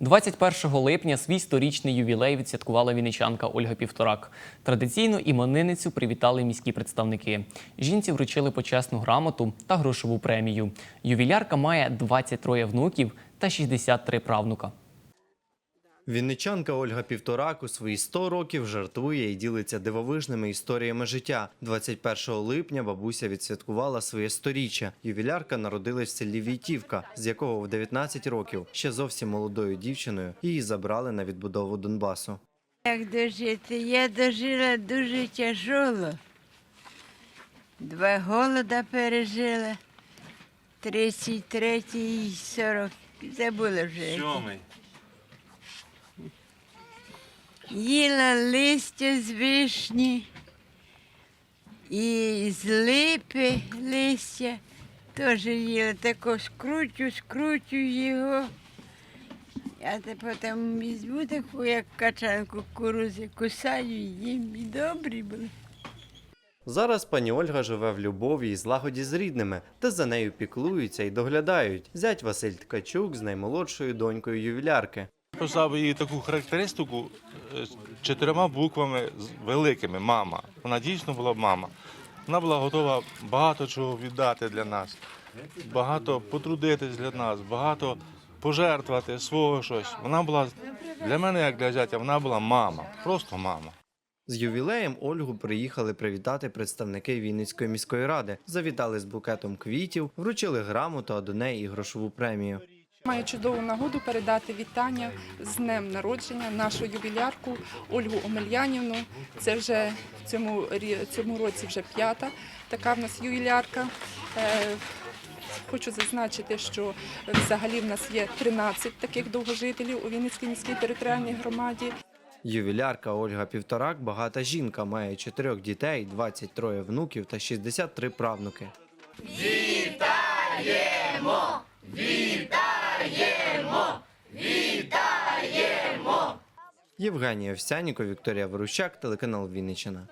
21 липня свій сторічний ювілей відсвяткувала вінничанка Ольга Півторак. Традиційно іменинницю привітали міські представники. Жінці вручили почесну грамоту та грошову премію. Ювілярка має 23 внуків та 63 правнука. Вінничанка Ольга Півторак у свої 100 років жартує і ділиться дивовижними історіями життя. 21 липня бабуся відсвяткувала своє сторіччя. Ювілярка народилась в селі Війтівка, з якого в 19 років ще зовсім молодою дівчиною її забрали на відбудову Донбасу. Як дожити? Я дожила дуже тяжело. Два голода пережила. 33 і 40. Забула вже. Сьомий. Їла листя з вишні і з липи листя. Теж їла тако скручу, скручу його. А те потім візьму таку, як качан кукурузи, кусаю їм і добрі були. Зараз пані Ольга живе в любові і злагоді з рідними, та за нею піклуються і доглядають. Зять Василь Ткачук з наймолодшою донькою ювілярки. Писав їй таку характеристику чотирма буквами великими мама. Вона дійсно була мама. Вона була готова багато чого віддати для нас, багато потрудитись для нас, багато пожертвувати свого щось. Вона була для мене, як для зятя, вона була мама, просто мама. З ювілеєм Ольгу приїхали привітати представники Вінницької міської ради. Завітали з букетом квітів, вручили грамоту, а до неї і грошову премію. Маю чудову нагоду передати вітання з днем народження нашу ювілярку Ольгу Омельянівну. Це вже в цьому, цьому році вже п'ята така в нас ювілярка. Е, Хочу зазначити, що взагалі в нас є 13 таких довгожителів у Вінницькій міській територіальній громаді. Ювілярка Ольга Півторак багата жінка, має чотирьох дітей, 23 внуків та 63 правнуки. Вітаємо! Вітаємо! Вітаємо! Євгенія Овсяніко, Вікторія Ворущак, телеканал Вінниччина.